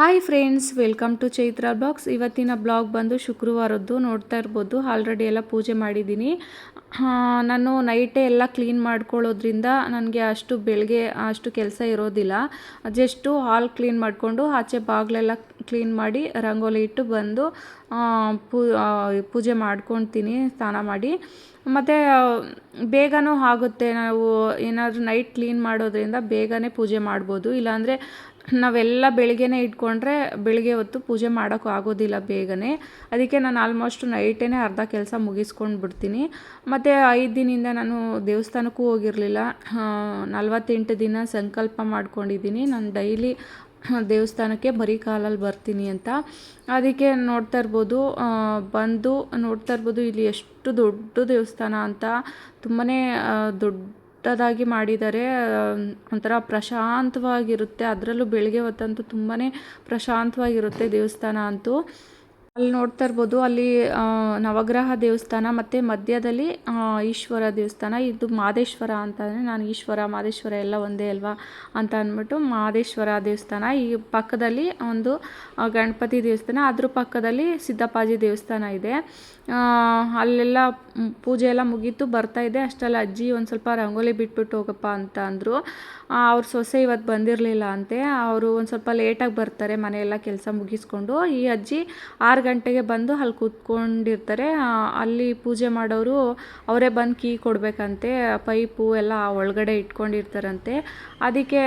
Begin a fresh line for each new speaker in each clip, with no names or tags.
Hi friends welcome to Chaitra blogs ಇವತ್ತಿನ blog ಬಂದು ಶುಕ್ರವಾರದ್ದು. ನೋಡ್ತಾ ಇರ್ಬೋದು ಆಲ್ರೆಡಿ ಎಲ್ಲ ಪೂಜೆ ಮಾಡಿದ್ದೀನಿ. ನಾನು ನೈಟೇ ಎಲ್ಲ ಕ್ಲೀನ್ ಮಾಡ್ಕೊಳ್ಳೋದ್ರಿಂದ ನನಗೆ ಅಷ್ಟು ಬೆಳಗ್ಗೆ ಅಷ್ಟು ಕೆಲಸ ಇರೋದಿಲ್ಲ. ಜಸ್ಟು ಹಾಲ್ ಕ್ಲೀನ್ ಮಾಡಿಕೊಂಡು ಆಚೆ ಬಾಗಿಲೆಲ್ಲ ಕ್ಲೀನ್ ಮಾಡಿ ರಂಗೋಲಿ ಇಟ್ಟು ಬಂದು ಪೂಜೆ ಮಾಡ್ಕೊತೀನಿ ಸ್ನಾನ ಮಾಡಿ. ಮತ್ತು, ಬೇಗನೂ ಆಗುತ್ತೆ. ನಾವು ಏನಾದರೂ ನೈಟ್ ಕ್ಲೀನ್ ಮಾಡೋದ್ರಿಂದ ಬೇಗನೆ ಪೂಜೆ ಮಾಡ್ಬೋದು. ಇಲ್ಲಾಂದರೆ ನಾವೆಲ್ಲ ಬೆಳಿಗ್ಗೆನೇ ಇಟ್ಕೊಂಡ್ರೆ ಬೆಳಿಗ್ಗೆ ಹೊತ್ತು ಪೂಜೆ ಮಾಡೋಕ್ಕೂ ಆಗೋದಿಲ್ಲ ಬೇಗನೆ. ಅದಕ್ಕೆ ನಾನು ಆಲ್ಮೋಸ್ಟ್ ನೈಟೇ ಅರ್ಧ ಕೆಲಸ ಮುಗಿಸ್ಕೊಂಡು ಬಿಡ್ತೀನಿ. ಮತ್ತು ಐದು ದಿನದಿಂದ ನಾನು ದೇವಸ್ಥಾನಕ್ಕೂ ಹೋಗಿರಲಿಲ್ಲ. ನಲ್ವತ್ತೆಂಟು ದಿನ ಸಂಕಲ್ಪ ಮಾಡ್ಕೊಂಡಿದ್ದೀನಿ. ನಾನು ಡೈಲಿ ದೇವಸ್ಥಾನಕ್ಕೆ ಬರೀ ಕಾಲಲ್ಲಿ ಬರ್ತೀನಿ ಅಂತ. ಅದಕ್ಕೆ ನೋಡ್ತಾ ಇರ್ಬೋದು ಬಂದು ನೋಡ್ತಾ ಇರ್ಬೋದು, ಇಲ್ಲಿ ಎಷ್ಟು ದೊಡ್ಡ ದೇವಸ್ಥಾನ ಅಂತ. ತುಂಬಾ ದೊಡ್ಡದಾಗಿ ಮಾಡಿದ್ದಾರೆ ಒಂಥರ ಪ್ರಶಾಂತವಾಗಿರುತ್ತೆ. ಅದರಲ್ಲೂ ಬೆಳಗ್ಗೆ ಹೊತ್ತಂತೂ ತುಂಬಾ ಪ್ರಶಾಂತವಾಗಿರುತ್ತೆ ದೇವಸ್ಥಾನ ಅಂತೂ. ಅಲ್ಲಿ ನೋಡ್ತಾ ಇರ್ಬೋದು, ಅಲ್ಲಿ ನವಗ್ರಹ ದೇವಸ್ಥಾನ ಮತ್ತು ಮಧ್ಯದಲ್ಲಿ ಈಶ್ವರ ದೇವಸ್ಥಾನ. ಇದು ಮಾದೇಶ್ವರ ಅಂತಾನೆ, ನಾನು ಈಶ್ವರ, ಮಾದೇಶ್ವರ ಎಲ್ಲ ಒಂದೇ ಅಲ್ವಾ ಅಂತ ಅಂದ್ಬಿಟ್ಟು ಮಾದೇಶ್ವರ ದೇವಸ್ಥಾನ. ಈ ಪಕ್ಕದಲ್ಲಿ ಒಂದು ಗಣಪತಿ ದೇವಸ್ಥಾನ. ಅದ್ರ ಪಕ್ಕದಲ್ಲಿ ಸಿದ್ದಪ್ಪಾಜಿ ದೇವಸ್ಥಾನ ಇದೆ. ಅಲ್ಲೆಲ್ಲ ಪೂಜೆ ಎಲ್ಲ ಮುಗೀತು, ಬರ್ತಾ ಇದೆ. ಅಷ್ಟೆಲ್ಲ ಅಜ್ಜಿ ಒಂದು ಸ್ವಲ್ಪ ರಂಗೋಲಿ ಬಿಟ್ಬಿಟ್ಟು ಹೋಗಪ್ಪ ಅಂತ ಅಂದರು. ಅವ್ರ ಸೊಸೆ ಇವತ್ತು ಬಂದಿರಲಿಲ್ಲ ಅಂತೆ. ಅವರು ಒಂದು ಸ್ವಲ್ಪ ಲೇಟಾಗಿ ಬರ್ತಾರೆ, ಮನೆಯೆಲ್ಲ ಕೆಲಸ ಮುಗಿಸ್ಕೊಂಡು. ಈ ಅಜ್ಜಿ ಆರು ಗಂಟೆಗೆ ಬಂದು ಅಲ್ಲಿ ಕೂತ್ಕೊಂಡಿರ್ತಾರೆ. ಅಲ್ಲಿ ಪೂಜೆ ಮಾಡೋರು ಅವರೇ ಬಂದು ಕೀ ಕೊಡಬೇಕಂತೆ, ಪೈಪು ಎಲ್ಲ ಒಳಗಡೆ ಇಟ್ಕೊಂಡಿರ್ತಾರಂತೆ. ಅದಕ್ಕೆ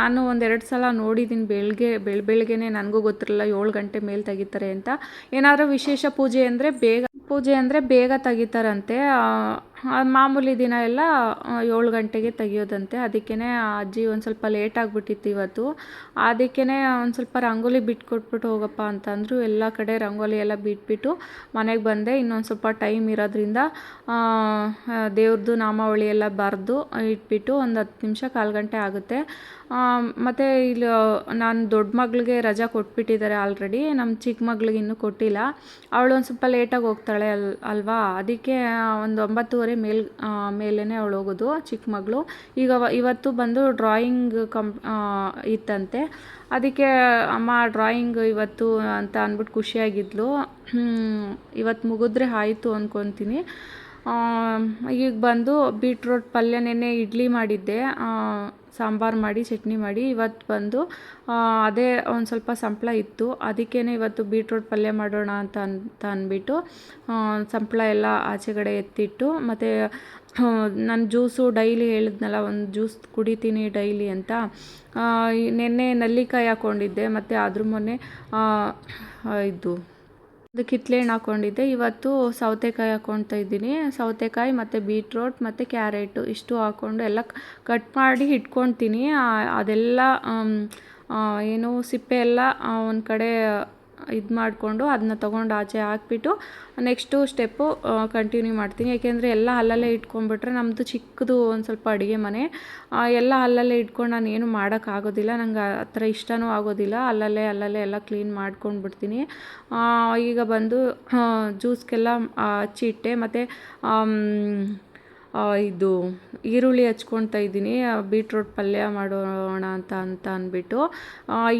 ನಾನು ಒಂದೆರಡು ಸಲ ನೋಡಿದ್ದೀನಿ ಬೆಳಗ್ಗೆ ಬೆಳ ಬೆಳಗ್ಗೆನೆ ನನಗೂ ಗೊತ್ತಿರಲಿಲ್ಲ ಏಳು ಗಂಟೆ ಮೇಲೆ ತೆಗಿತಾರೆ ಅಂತ. ಏನಾದರೂ ವಿಶೇಷ ಪೂಜೆ ಅಂದರೆ ಬೇಗ, ಪೂಜೆ ಅಂದರೆ ಬೇಗ ತೆಗಿತಾರಂತೆ ಮಾಮೂಲಿ ದಿನ ಎಲ್ಲ ಏಳು ಗಂಟೆಗೆ ತೆಗಿಯೋದಂತೆ. ಅದಕ್ಕೇ ಅಜ್ಜಿ ಒಂದು ಸ್ವಲ್ಪ ಲೇಟ್ ಆಗಿಬಿಟ್ಟಿತ್ತು ಇವತ್ತು. ಅದಕ್ಕೇ ಒಂದು ಸ್ವಲ್ಪ ರಂಗೋಲಿ ಬಿಟ್ಕೊಟ್ಬಿಟ್ಟು ಹೋಗಪ್ಪ ಅಂತಂದರು. ಎಲ್ಲ ಕಡೆ ರಂಗೋಲಿ ಎಲ್ಲ ಬಿಟ್ಬಿಟ್ಟು ಮನೆಗೆ ಬಂದೆ. ಇನ್ನೊಂದು ಸ್ವಲ್ಪ ಟೈಮ್ ಇರೋದ್ರಿಂದ ದೇವ್ರದ್ದು ನಾಮಾವಳಿ ಎಲ್ಲ ಬರೆದು ಇಟ್ಬಿಟ್ಟು ಒಂದು ಹತ್ತು ನಿಮಿಷ ಕಾಲು ಗಂಟೆ ಆಗುತ್ತೆ. ಮತ್ತು ಇಲ್ಲಿ ನಾನು ದೊಡ್ಡ ಮಗಳಿಗೆ ರಜಾ ಕೊಟ್ಬಿಟ್ಟಿದ್ದಾರೆ ಆಲ್ರೆಡಿ ನಮ್ಮ ಚಿಕ್ಕ ಮಗಳಿಗೆ ಇನ್ನೂ ಕೊಟ್ಟಿಲ್ಲ. ಅವಳು ಒಂದು ಸ್ವಲ್ಪ ಲೇಟಾಗಿ ಹೋಗ್ತಾಳೆ ಅಲ್, ಅಲ್ವಾ? ಅದಕ್ಕೆ ಒಂದು ಒಂಬತ್ತುವರೆ ಮೇಲ್ ಮೇಲೇ ಅವಳು ಹೋಗೋದು ಚಿಕ್ಕ ಮಗಳು. ಈಗ ಇವತ್ತು ಬಂದು ಡ್ರಾಯಿಂಗ್ ಕಂಪ್ ಇತ್ತಂತೆ. ಅದಕ್ಕೆ ಅಮ್ಮ ಡ್ರಾಯಿಂಗ್ ಇವತ್ತು ಅಂತ ಅಂದ್ಬಿಟ್ಟು ಖುಷಿಯಾಗಿದ್ಲು. ಇವತ್ತು ಮುಗಿದ್ರೆ ಆಯಿತು ಅಂದ್ಕೊತೀನಿ ಈಗ ಬಂದು ಬೀಟ್ರೋಟ್ ಪಲ್ಯ ಇಡ್ಲಿ ಮಾಡಿದ್ದೆ. ಸಾಂಬಾರು ಮಾಡಿ, ಚಟ್ನಿ ಮಾಡಿ ಇವತ್ತು ಬಂದು ಅದೇ ಒಂದು ಸ್ವಲ್ಪ ಸಂಪಳ ಇತ್ತು. ಅದಕ್ಕೇ ಇವತ್ತು ಬೀಟ್ರೋಟ್ ಪಲ್ಯ ಮಾಡೋಣ ಅಂತ ಅಂತ ಅಂದ್ಬಿಟ್ಟು ಸಂಪಳ ಎಲ್ಲ ಆಚೆಗಡೆ ಎತ್ತಿಟ್ಟು, ಮತ್ತು ನಾನು ಜ್ಯೂಸು ಡೈಲಿ ಹೇಳಿದ್ನಲ್ಲ, ಒಂದು ಜ್ಯೂಸ್ ಕುಡಿತೀನಿ ಡೈಲಿ ಅಂತ. ನಿನ್ನೆ ನಲ್ಲಿಕಾಯಿ ಹಾಕ್ಕೊಂಡಿದ್ದೆ ಮತ್ತು ಅದ್ರ ಮೊನ್ನೆ ಇದು ಅದು ಕಿತ್ಳೆಹಣ್ಣು ಹಾಕ್ಕೊಂಡಿದ್ದೆ ಇವತ್ತು ಸೌತೆಕಾಯಿ ಹಾಕ್ಕೊಳ್ತಾ ಇದ್ದೀನಿ. ಸೌತೆಕಾಯಿ ಮತ್ತು ಬೀಟ್ರೋಟ್ ಮತ್ತು ಕ್ಯಾರೆಟು ಇಷ್ಟು ಹಾಕ್ಕೊಂಡು ಎಲ್ಲ ಕಟ್ ಮಾಡಿ ಇಟ್ಕೊಳ್ತೀನಿ ಅದೆಲ್ಲ ಏನು ಸಿಪ್ಪೆ ಎಲ್ಲ ಒಂದು ಕಡೆ ಇದು ಮಾಡಿಕೊಂಡು ಅದನ್ನ ತೊಗೊಂಡು ಆಚೆ ಹಾಕ್ಬಿಟ್ಟು ನೆಕ್ಸ್ಟು ಸ್ಟೆಪ್ಪು ಕಂಟಿನ್ಯೂ ಮಾಡ್ತೀನಿ. ಯಾಕೆಂದರೆ ಎಲ್ಲ ಅಲ್ಲಲ್ಲೇ ಇಟ್ಕೊಂಡ್ಬಿಟ್ರೆ ನಮ್ಮದು ಚಿಕ್ಕದು ಒಂದು ಸ್ವಲ್ಪ ಅಡುಗೆ ಮನೆ. ಎಲ್ಲ ಅಲ್ಲಲ್ಲೇ ಇಟ್ಕೊಂಡು ನಾನು ಏನು ಮಾಡೋಕ್ಕಾಗೋದಿಲ್ಲ ನಂಗೆ ಆ ಥರ ಇಷ್ಟನೂ ಆಗೋದಿಲ್ಲ. ಅಲ್ಲಲ್ಲೇ ಅಲ್ಲಲ್ಲೇ ಎಲ್ಲ ಕ್ಲೀನ್ ಮಾಡ್ಕೊಂಡು ಬಿಡ್ತೀನಿ ಈಗ ಬಂದು ಜ್ಯೂಸ್ಗೆಲ್ಲ ಹಚ್ಚಿಟ್ಟೆ ಮತ್ತು ಇದು ಈರುಳ್ಳಿ ಹಚ್ಕೊಳ್ತಾ ಇದ್ದೀನಿ ಬೀಟ್ರೋಟ್ ಪಲ್ಯ ಮಾಡೋಣ ಅಂತ ಅಂತ ಅಂದ್ಬಿಟ್ಟು.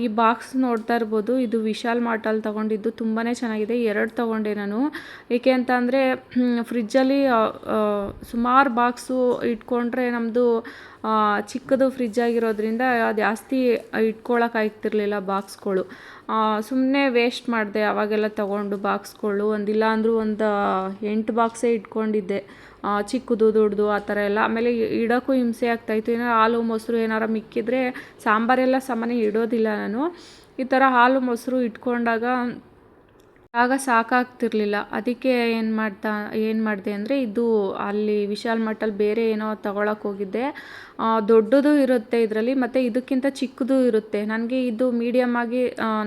ಈ ಬಾಕ್ಸ್ ನೋಡ್ತಾ ಇರ್ಬೋದು, ಇದು ವಿಶಾಲ್ ಮಾರ್ಟಲ್ಲಿ ತೊಗೊಂಡಿದ್ದು ತುಂಬಾ ಚೆನ್ನಾಗಿದೆ, ಎರಡು ತೊಗೊಂಡೆ ನಾನು. ಏಕೆ ಅಂತ ಅಂದರೆ ಫ್ರಿಜ್ಜಲ್ಲಿ ಸುಮಾರು ಬಾಕ್ಸು ಇಟ್ಕೊಂಡ್ರೆ ನಮ್ಮದು ಚಿಕ್ಕದು ಫ್ರಿಜ್ ಆಗಿರೋದ್ರಿಂದ ಜಾಸ್ತಿ ಇಟ್ಕೊಳಕ್ಕಾಗ್ತಿರ್ಲಿಲ್ಲ ಬಾಕ್ಸ್ಗಳು ಸುಮ್ಮನೆ ವೇಸ್ಟ್ ಮಾಡಿದೆ, ಅವಾಗೆಲ್ಲ ತೊಗೊಂಡು ಬಾಕ್ಸ್ಗಳು ಒಂದಿಲ್ಲ ಅಂದರೂ ಒಂದು ಎಂಟು ಬಾಕ್ಸೇ ಇಟ್ಕೊಂಡಿದ್ದೆ. ಚಿಕ್ಕದು, ದೊಡ್ಡದು, ಆ ಥರ ಎಲ್ಲ. ಆಮೇಲೆ ಇಡೋಕ್ಕೂ ಹಿಂಸೆ ಆಗ್ತಾಯಿತ್ತು. ಏನಾರು ಹಾಲು, ಮೊಸರು ಏನಾರು ಮಿಕ್ಕಿದ್ರೆ ಸಾಂಬಾರೆಲ್ಲ ಸಾಮಾನ್ಯ ಇಡೋದಿಲ್ಲ ನಾನು. ಈ ಥರ ಹಾಲು, ಮೊಸರು ಇಟ್ಕೊಂಡಾಗ ಆಗ ಸಾಕಾಗ್ತಿರ್ಲಿಲ್ಲ. ಅದಕ್ಕೆ ಏನು ಮಾಡ್ತಾ, ಏನು ಮಾಡಿದೆ ಅಂದರೆ, ಇದು ಅಲ್ಲಿ ವಿಶಾಲ್ ಮಟ್ಟಲ್ಲಿ ಬೇರೆ ಏನೋ ತಗೊಳಕ್ಕೆ ಹೋಗಿದ್ದೆ. ದೊಡ್ಡದು ಇರುತ್ತೆ ಇದರಲ್ಲಿ, ಮತ್ತು ಇದಕ್ಕಿಂತ ಚಿಕ್ಕದು ಇರುತ್ತೆ. ನನಗೆ ಇದು ಮೀಡಿಯಮ್ ಆಗಿ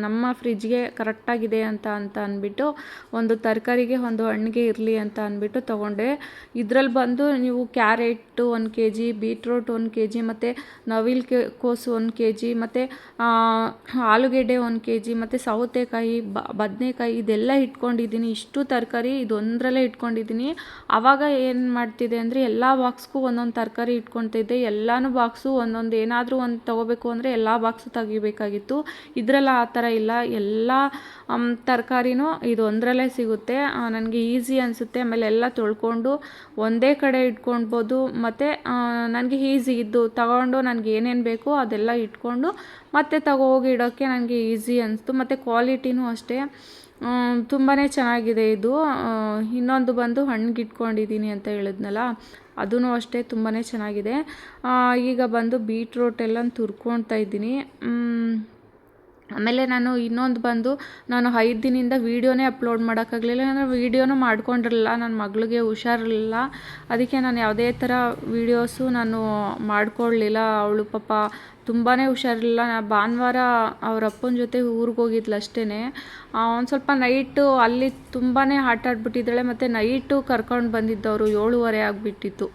ನಮ್ಮ ಫ್ರಿಜ್ಗೆ ಕರೆಕ್ಟಾಗಿದೆ ಅಂತ ಅಂತ ಅಂದ್ಬಿಟ್ಟು, ಒಂದು ತರಕಾರಿಗೆ ಒಂದು ಹಣ್ಣಿಗೆ ಇರಲಿ ಅಂತ ಅಂದ್ಬಿಟ್ಟು ತೊಗೊಂಡೆ. ಇದರಲ್ಲಿ ಬಂದು ನೀವು ಕ್ಯಾರೆಟ್ ಒಂದು ಕೆ ಜಿ ಬೀಟ್ರೋಟ್ ಒಂದು ಕೆ ಜಿ ಮತ್ತು ನವಿಲು ಕೆ, ಕೋಸು ಒಂದು ಕೆ ಜಿ ಮತ್ತು ಆಲೂಗೆಡ್ಡೆ ಒಂದು ಕೆ ಜಿ ಮತ್ತು ಸೌತೆಕಾಯಿ ಬದನೆಕಾಯಿ ಇದೆಲ್ಲ ಇಟ್ಕೊಂಡಿದ್ದೀನಿ. ಇಷ್ಟು ತರಕಾರಿ ಇದೊಂದರಲ್ಲೇ ಇಟ್ಕೊಂಡಿದ್ದೀನಿ. ಆವಾಗ ಏನು ಮಾಡ್ತಿದೆ ಅಂದರೆ, ಎಲ್ಲ ಬಾಕ್ಸ್ಗೂ ಒಂದೊಂದು ತರಕಾರಿ ಇಟ್ಕೊತಿದ್ದೆ ಎಲ್ಲ ಎಲ್ಲನೂ ಬಾಕ್ಸು ಒಂದೊಂದು ಏನಾದರೂ ಒಂದು ತೊಗೋಬೇಕು ಅಂದರೆ ಎಲ್ಲ ಬಾಕ್ಸು ತೆಗಿಬೇಕಾಗಿತ್ತು. ಇದರಲ್ಲಿ ಆ ಥರ ಇಲ್ಲ. ಎಲ್ಲ ತರಕಾರಿನೂ ಇದು ಒಂದರಲ್ಲೇ ಸಿಗುತ್ತೆ. ನನಗೆ ಈಸಿ ಅನಿಸುತ್ತೆ. ಆಮೇಲೆ ಎಲ್ಲ ತೊಳ್ಕೊಂಡು ಒಂದೇ ಕಡೆ ಇಟ್ಕೊಳ್ಬೋದು. ಮತ್ತು ನನಗೆ ಈಸಿ ಇದ್ದು ತಗೊಂಡು ನನಗೆ ಏನೇನು ಬೇಕೋ ಅದೆಲ್ಲ ಇಟ್ಕೊಂಡು ಮತ್ತೆ ತಗೋ ಹೋಗಿ ಇಡೋಕ್ಕೆ ನನಗೆ ಈಸಿ ಅನಿಸ್ತು. ಮತ್ತು ಕ್ವಾಲಿಟಿನೂ ಅಷ್ಟೇ. ತುಂಬಾ ಚೆನ್ನಾಗಿದೆ ಇದು. ಇನ್ನೊಂದು ಬಂದು ಹಣ್ಣಿಗೆ ಇಟ್ಕೊಂಡಿದ್ದೀನಿ ಅಂತ ಹೇಳಿದ್ನಲ್ಲ. ಅದೂ ಅಷ್ಟೇ ತುಂಬಾ ಚೆನ್ನಾಗಿದೆ. ಈಗ ಬಂದು ಬೀಟ್ರೋಟ್ ಎಲ್ಲ ತುರ್ಕೊಳ್ತಾ ಇದ್ದೀನಿ. ಆಮೇಲೆ ನಾನು ಇನ್ನೊಂದು ಬಂದು ನಾನು ಐದು ದಿನದಿಂದ ವೀಡಿಯೋನೇ ಅಪ್ಲೋಡ್ ಮಾಡೋಕ್ಕಾಗಲಿಲ್ಲ ನಾನು ವೀಡಿಯೋನೂ ಮಾಡ್ಕೊಂಡಿರಲಿಲ್ಲ, ನನ್ನ ಮಗಳಿಗೆ ಹುಷಾರಿರಲಿಲ್ಲ. ಅದಕ್ಕೆ ನಾನು ಯಾವುದೇ ಥರ ವೀಡಿಯೋಸು ನಾನು ಮಾಡ್ಕೊಳ್ಳಿಲ್ಲ ಅವಳು ಪಾಪ ತುಂಬಾ ಹುಷಾರಿಲ್ಲ ಭಾನುವಾರ ಅವ್ರ ಅಪ್ಪನ ಜೊತೆ ಊರಿಗೆ ಹೋಗಿದ್ಲು ಅಷ್ಟೇ ಒಂದು ಸ್ವಲ್ಪ ನೈಟು ಅಲ್ಲಿ ತುಂಬಾ ಆಟ ಆಡ್ಬಿಟ್ಟಿದ್ದಾಳೆ, ಮತ್ತು ನೈಟು ಕರ್ಕೊಂಡು ಬಂದಿದ್ದವರು ಏಳುವರೆ ಆಗಿಬಿಟ್ಟಿತ್ತು.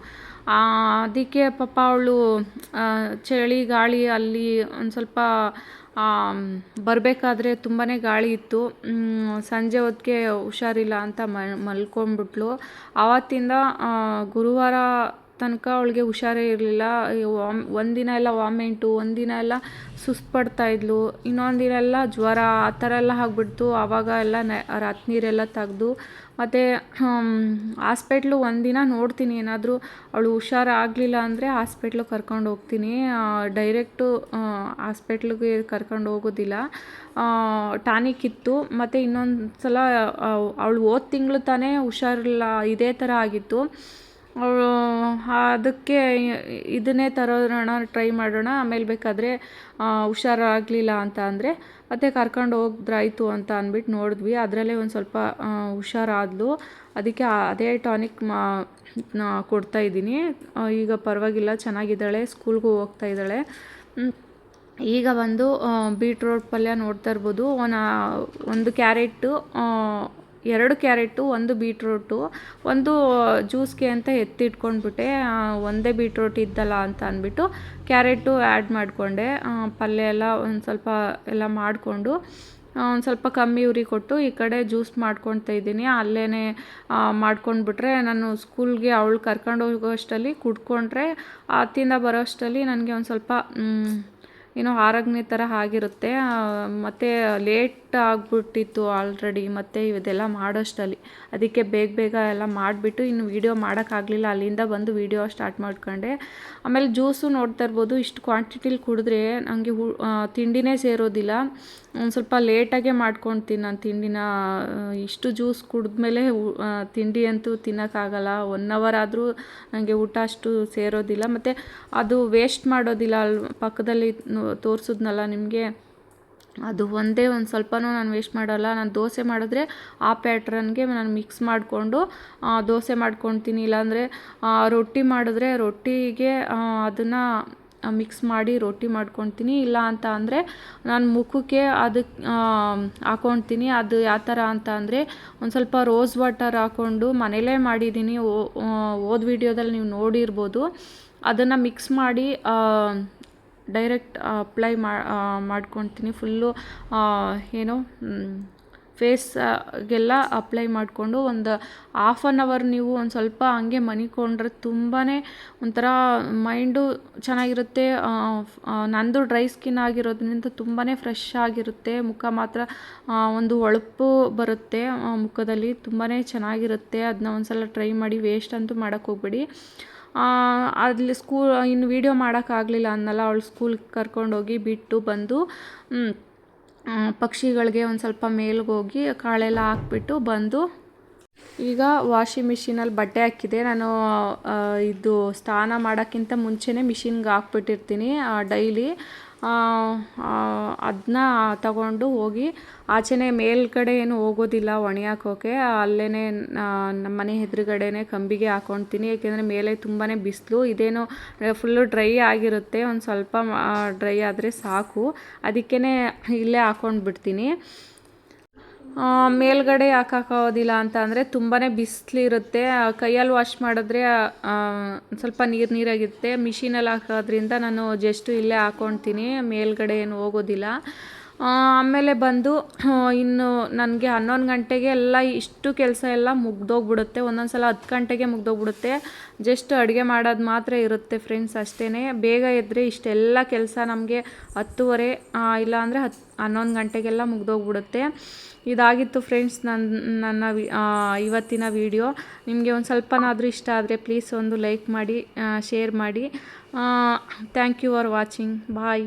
ಅದಕ್ಕೆ ಪಾಪ ಅವಳು ಚಳಿ ಗಾಳಿ ಅಲ್ಲಿ ಒಂದು ಸ್ವಲ್ಪ ಬರಬೇಕಾದ್ರೆ ತುಂಬಾ ಗಾಳಿ ಇತ್ತು. ಸಂಜೆ ಹೊತ್ತಿಗೆ ಹುಷಾರಿಲ್ಲ ಅಂತ ಮಲ್ಕೊಂಡ್ಬಿಟ್ಲು. ಆವತ್ತಿಂದ ಗುರುವಾರ ತನಕ ಅವಳಿಗೆ ಹುಷಾರೇ ಇರಲಿಲ್ಲ. ವಾಮ್, ಒಂದಿನ ಎಲ್ಲ ವಾಮೆಂಟು, ಒಂದಿನ ಎಲ್ಲ ಸುಸ್ತು ಪಡ್ತಾಯಿದ್ಲು ಇನ್ನೊಂದು ದಿನ ಎಲ್ಲ ಜ್ವರ, ಆ ಥರ ಎಲ್ಲ ಆಗ್ಬಿಡ್ತು. ಆವಾಗ ಎಲ್ಲ ನೆ ರಾತ್ ನೀರೆಲ್ಲ ತೆಗ್ದು, ಮತ್ತು ಹಾಸ್ಪೆಟ್ಲು ಒಂದಿನ ನೋಡ್ತೀನಿ. ಏನಾದರೂ ಅವಳು ಹುಷಾರಾಗಲಿಲ್ಲ ಅಂದರೆ ಹಾಸ್ಪೆಟ್ಲಿಗೆ ಕರ್ಕೊಂಡು ಹೋಗ್ತೀನಿ. ಡೈರೆಕ್ಟು ಹಾಸ್ಪೆಟ್ಲಿಗೆ ಕರ್ಕೊಂಡು ಹೋಗೋದಿಲ್ಲ. ಟಾನಿಕ್ ಇತ್ತು. ಮತ್ತು ಇನ್ನೊಂದು ಸಲ ಅವಳು ಹೋದ ತಿಂಗಳು ತಾನೇ ಹುಷಾರಿಲ್ಲ. ಇದೇ ಥರ ಆಗಿತ್ತು. ಅವಳು ಅದಕ್ಕೆ ಇದನ್ನೇ ತರೋಣ ಟ್ರೈ ಮಾಡೋಣ. ಆಮೇಲೆ ಬೇಕಾದರೆ ಹುಷಾರಾಗಲಿಲ್ಲ ಅಂತ ಅಂದರೆ, ಮತ್ತೆ ಕರ್ಕೊಂಡು ಹೋದ್ರಾಯ್ತು ಅಂತ ಅಂದ್ಬಿಟ್ಟು ನೋಡಿದ್ವಿ. ಅದರಲ್ಲೇ ಒಂದು ಸ್ವಲ್ಪ ಹುಷಾರಾದ್ಲು. ಅದಕ್ಕೆ ಅದೇ ಟಾನಿಕ್ ಮಾ ಕೊಡ್ತಾಯಿದ್ದೀನಿ ಈಗ ಪರವಾಗಿಲ್ಲ, ಚೆನ್ನಾಗಿದ್ದಾಳೆ, ಸ್ಕೂಲ್ಗೂ ಹೋಗ್ತಾ ಇದ್ದಾಳೆ. ಈಗ ಬಂದು ಬೀಟ್ರೋಟ್ ಪಲ್ಯ ನೋಡ್ತಾ ಇರ್ಬೋದು. ಒಂದು ಕ್ಯಾರೆಟು ಎರಡು ಕ್ಯಾರೆಟು, ಒಂದು ಬೀಟ್ರೂಟು, ಒಂದು ಜ್ಯೂಸ್ಗೆ ಅಂತ ಎತ್ತಿಟ್ಕೊಂಡ್ಬಿಟ್ಟೆ. ಒಂದೇ ಬೀಟ್ರೂಟ್ ಇದ್ದಲ್ಲ ಅಂತ ಅಂದ್ಬಿಟ್ಟು ಕ್ಯಾರೆಟು ಆ್ಯಡ್ ಮಾಡಿಕೊಂಡೆ. ಪಲ್ಯ ಎಲ್ಲ ಒಂದು ಸ್ವಲ್ಪ ಎಲ್ಲ ಮಾಡಿಕೊಂಡು ಒಂದು ಸ್ವಲ್ಪ ಕಮ್ಮಿ ಉರಿ ಕೊಟ್ಟು ಈ ಕಡೆ ಜ್ಯೂಸ್ ಮಾಡ್ಕೊಳ್ತಾ ಇದ್ದೀನಿ. ಅಲ್ಲೇ ಮಾಡ್ಕೊಂಡ್ಬಿಟ್ರೆ ನಾನು ಸ್ಕೂಲ್ಗೆ ಅವಳು ಕರ್ಕೊಂಡು ಹೋಗೋ ಅಷ್ಟರಲ್ಲಿ ಕುಡ್ಕೊಂಡ್ರೆ ಹತ್ತಿಂದ ಬರೋ ಅಷ್ಟರಲ್ಲಿ ನನಗೆ ಒಂದು ಸ್ವಲ್ಪ ಏನೋ ಆರಗ್ನೆ ಥರ ಆಗಿರುತ್ತೆ. ಮತ್ತು ಲೇಟ್ ಆಗಿಬಿಟ್ಟಿತ್ತು ಆಲ್ರೆಡಿ ಮತ್ತು ಇದೆಲ್ಲ ಮಾಡೋಷ್ಟರಲ್ಲಿ ಅದಕ್ಕೆ ಬೇಗ ಬೇಗ ಎಲ್ಲ ಮಾಡಿಬಿಟ್ಟು ಇನ್ನು ವೀಡಿಯೋ ಮಾಡೋಕ್ಕಾಗಲಿಲ್ಲ ಅಲ್ಲಿಂದ ಬಂದು ವೀಡಿಯೋ ಸ್ಟಾರ್ಟ್ ಮಾಡ್ಕೊಂಡೆ. ಆಮೇಲೆ ಜ್ಯೂಸು ನೋಡ್ತಾ ಇರ್ಬೋದು. ಇಷ್ಟು ಕ್ವಾಂಟಿಟಿಲಿ ಕುಡಿದ್ರೆ ನನಗೆ ಹು ತಿಂಡಿನೇ ಸೇರೋದಿಲ್ಲ. ಒಂದು ಸ್ವಲ್ಪ ಲೇಟಾಗೆ ಮಾಡ್ಕೊಳ್ತೀನಿ ನಾನು ತಿಂಡಿನ. ಇಷ್ಟು ಜ್ಯೂಸ್ ಕುಡಿದ್ಮೇಲೆ ತಿಂಡಿ ಅಂತೂ ತಿನ್ನೋಕ್ಕಾಗಲ್ಲ ಒನ್ ಅವರ್ ಆದರೂ ನನಗೆ ಊಟ ಅಷ್ಟು ಸೇರೋದಿಲ್ಲ. ಮತ್ತು ಅದು ವೇಸ್ಟ್ ಮಾಡೋದಿಲ್ಲ. ಅಲ್ಲಿ ಪಕ್ಕದಲ್ಲಿ ತೋರಿಸಿದ್ನಲ್ಲ ನಿಮಗೆ? ಅದು ಒಂದೇ ಒಂದು ಸ್ವಲ್ಪನೂ ನಾನು ವೇಸ್ಟ್ ಮಾಡೋಲ್ಲ. ನಾನು ದೋಸೆ ಮಾಡಿದ್ರೆ ಆ ಪ್ಯಾಟ್ರನ್ಗೆ ನಾನು ಮಿಕ್ಸ್ ಮಾಡಿಕೊಂಡು ದೋಸೆ ಮಾಡ್ಕೊತೀನಿ. ಇಲ್ಲಾಂದರೆ ರೊಟ್ಟಿ ಮಾಡಿದ್ರೆ ರೊಟ್ಟಿಗೆ ಅದನ್ನು ಮಿಕ್ಸ್ ಮಾಡಿ ರೊಟ್ಟಿ ಮಾಡ್ಕೊತೀನಿ. ಇಲ್ಲ ಅಂತ ಅಂದರೆ ನಾನು ಮುಖಕ್ಕೆ ಅದಕ್ಕೆ ಹಾಕೊತೀನಿ. ಅದು ಯಾವ ಥರ ಅಂತ ಅಂದರೆ ಒಂದು ಸ್ವಲ್ಪ ರೋಸ್ ವಾಟರ್ ಹಾಕ್ಕೊಂಡು ಮನೇಲೇ ಮಾಡಿದ್ದೀನಿ. ಓದ್ ವಿಡಿಯೋದಲ್ಲಿ ನೀವು ನೋಡಿರ್ಬೋದು. ಅದನ್ನು ಮಿಕ್ಸ್ ಮಾಡಿ ಡೈರೆಕ್ಟ್ ಅಪ್ಲೈ ಮಾಡ್ಕೊತೀನಿ. ಫುಲ್ಲು ಏನು ಫೇಸ್ಗೆಲ್ಲ ಅಪ್ಲೈ ಮಾಡಿಕೊಂಡು ಒಂದು ಆಫ್ ಆನ್ ಅವರ್ ನೀವು ಒಂದು ಸ್ವಲ್ಪ ಹಂಗೆ ಮನಿಕೊಂಡ್ರೆ ತುಂಬಾ ಒಂಥರ ಮೈಂಡು ಚೆನ್ನಾಗಿರುತ್ತೆ. ನಂದು ಡ್ರೈ ಸ್ಕಿನ್ ಆಗಿರೋದ್ರಿಂದ ತುಂಬಾ ಫ್ರೆಶ್ ಆಗಿರುತ್ತೆ. ಮುಖ ಮಾತ್ರ ಒಂದು ಹೊಳಪು ಬರುತ್ತೆ. ಮುಖದಲ್ಲಿ ತುಂಬಾ ಚೆನ್ನಾಗಿರುತ್ತೆ. ಅದನ್ನ ಒಂದು ಸಲ ಟ್ರೈ ಮಾಡಿ ವೇಸ್ಟ್ ಅಂತೂ ಮಾಡೋಕ್ಕೆ ಹೋಗ್ಬೇಡಿ. ಅಲ್ಲಿ ಸ್ಕೂಲ್, ಇನ್ನು ವೀಡಿಯೋ ಮಾಡೋಕ್ಕಾಗಲಿಲ್ಲ ಅನ್ನಲ್ಲ. ಅವಳು ಸ್ಕೂಲ್ಗೆ ಕರ್ಕೊಂಡೋಗಿ ಬಿಟ್ಟು ಬಂದು ಪಕ್ಷಿಗಳಿಗೆ ಒಂದು ಸ್ವಲ್ಪ ಮೇಲ್ಗೋಗಿ ಕಾಳೆಲ್ಲ ಹಾಕ್ಬಿಟ್ಟು ಬಂದು, ಈಗ ವಾಷಿಂಗ್ ಮಿಷಿನಲ್ಲಿ ಬಟ್ಟೆ ಹಾಕಿದೆ. ನಾನು ಇದು ಸ್ನಾನ ಮಾಡೋಕ್ಕಿಂತ ಮುಂಚೆನೇ ಮಿಷಿನ್ಗೆ ಹಾಕ್ಬಿಟ್ಟಿರ್ತೀನಿ ಡೈಲಿ. ಅದನ್ನ ತಗೊಂಡು ಹೋಗಿ ಆಚೆನೇ ಮೇಲ್ಗಡೆ ಏನು ಹೋಗೋದಿಲ್ಲ ಒಣಿಯಾಕೋಕೆ ಅಲ್ಲೇ ನಮ್ಮ ಮನೆ ಎದುರುಗಡೆನೇ ಕಂಬಿಗೆ ಹಾಕೊಳ್ತೀನಿ ಏಕೆಂದರೆ ಮೇಲೆ ತುಂಬಾ ಬಿಸಿಲು, ಇದೇನು ಫುಲ್ಲು ಡ್ರೈ ಆಗಿರುತ್ತೆ, ಒಂದು ಸ್ವಲ್ಪ ಡ್ರೈ ಆದರೆ ಸಾಕು ಅದಕ್ಕೇ ಇಲ್ಲೇ ಹಾಕ್ಕೊಂಡು ಬಿಡ್ತೀನಿ ಮೇಲ್ಗಡೆ ಹಾಕೋಕ್ಕಾಗೋದಿಲ್ಲ ಅಂತ ಅಂದರೆ ತುಂಬಾ ಬಿಸಿಲಿರುತ್ತೆ. ಕೈಯಲ್ಲಿ ವಾಶ್ ಮಾಡಿದ್ರೆ ಸ್ವಲ್ಪ ನೀರು ನೀರಾಗಿರುತ್ತೆ. ಮಿಷಿನಲ್ಲಿ ಹಾಕೋದ್ರಿಂದ ನಾನು ಜಸ್ಟು ಇಲ್ಲೇ ಹಾಕ್ಕೊತೀನಿ ಮೇಲ್ಗಡೆ ಏನು ಹೋಗೋದಿಲ್ಲ. ಆಮೇಲೆ ಬಂದು ಇನ್ನು ನನಗೆ ಹನ್ನೊಂದು ಗಂಟೆಗೆ ಎಲ್ಲ ಇಷ್ಟು ಕೆಲಸ ಎಲ್ಲ ಮುಗ್ದೋಗ್ಬಿಡುತ್ತೆ. ಒಂದೊಂದು ಸಲ ಹತ್ತು ಗಂಟೆಗೆ ಮುಗ್ದೋಗ್ಬಿಡುತ್ತೆ. ಜಸ್ಟ್ ಅಡುಗೆ ಮಾಡೋದು ಮಾತ್ರ ಇರುತ್ತೆ ಫ್ರೆಂಡ್ಸ್ ಅಷ್ಟೇ ಬೇಗ ಎದ್ದರೆ ಇಷ್ಟೆಲ್ಲ ಕೆಲಸ ನಮಗೆ ಹತ್ತುವರೆ ಇಲ್ಲಾಂದರೆ ಹತ್ತು ಹನ್ನೊಂದು ಗಂಟೆಗೆಲ್ಲ ಮುಗ್ದೋಗ್ಬಿಡುತ್ತೆ. ಇದಾಗಿತ್ತು ಫ್ರೆಂಡ್ಸ್ ನನ್ನ ನನ್ನ ಇವತ್ತಿನ ವಿಡಿಯೋ ನಿಮಗೆ ಒಂದು ಸ್ವಲ್ಪನಾದರೂ ಇಷ್ಟ ಆದರೆ ಪ್ಲೀಸ್ ಒಂದು ಲೈಕ್ ಮಾಡಿ ಶೇರ್ ಮಾಡಿ. Thank you for watching bye